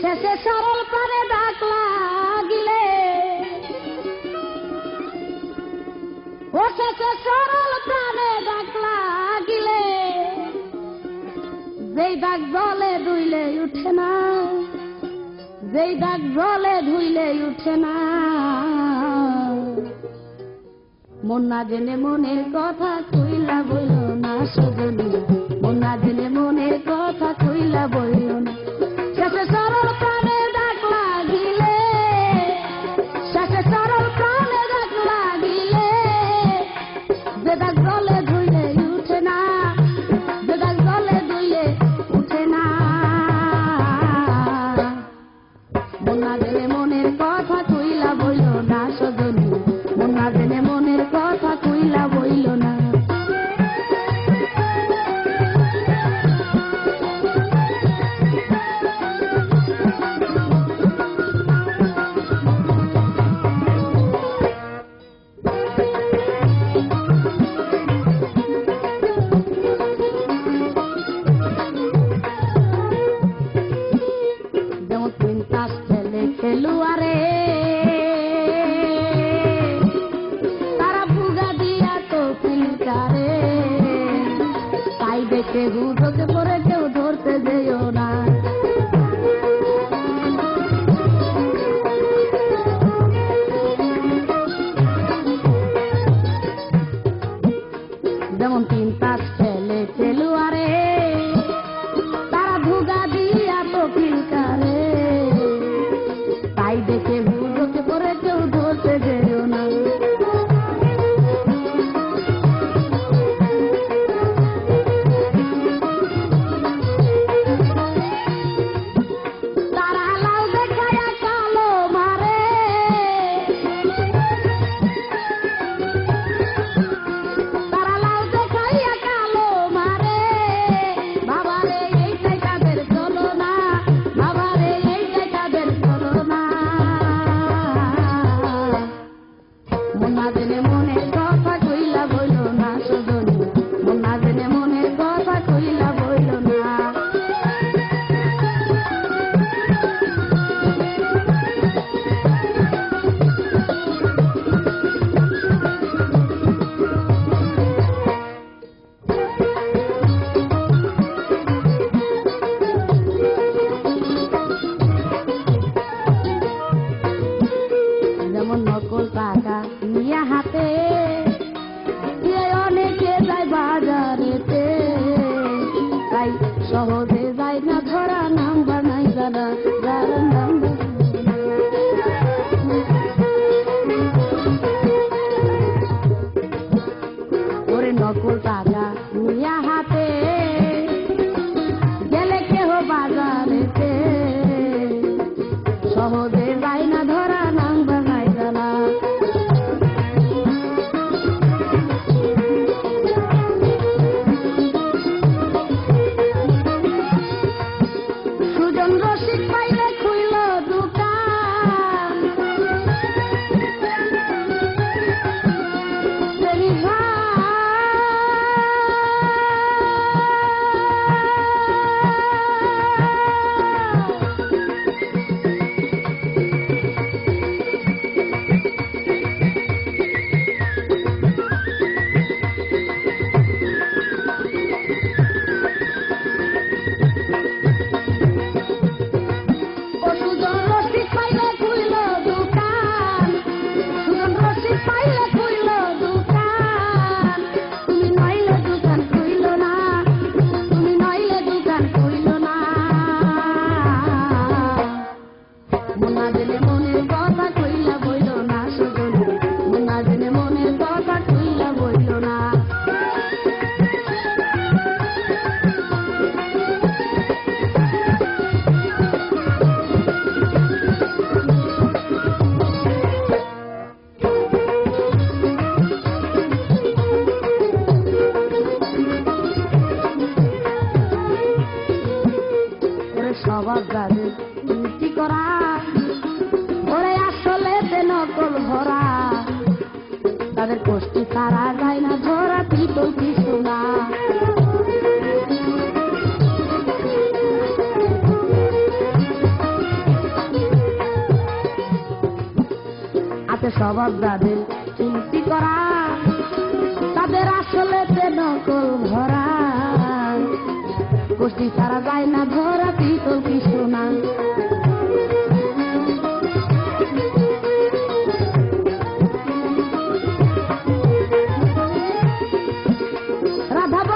শেষে সরল করে ডাক লাগিলে ও শেষে সরল দাগ জলে ধুইলে উঠে না, যেই দাগ জলে ধুইলে উঠে না। মন না জেনে মনের কথা কইলা বইল না সজনী, মন না জেনে মনের কথা কইলা বইল পাস খেলুয়ারে তারা ভুগা দিয়া তো ফিল্টারে। তাই দেখে হুজকে পরে সকল পাখি সবার যাদের চিন্তি করা। তাদের আসলে নকল ভরা। গোষ্ঠী ছাড়া যায় না ধরা পিতল কিছু না রাধা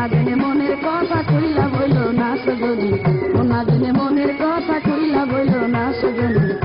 মোনা দিনে মনের কথা কইলা বইল না সজনী। মোনা দিনে মনের কথা কইলা বইল না সজনী।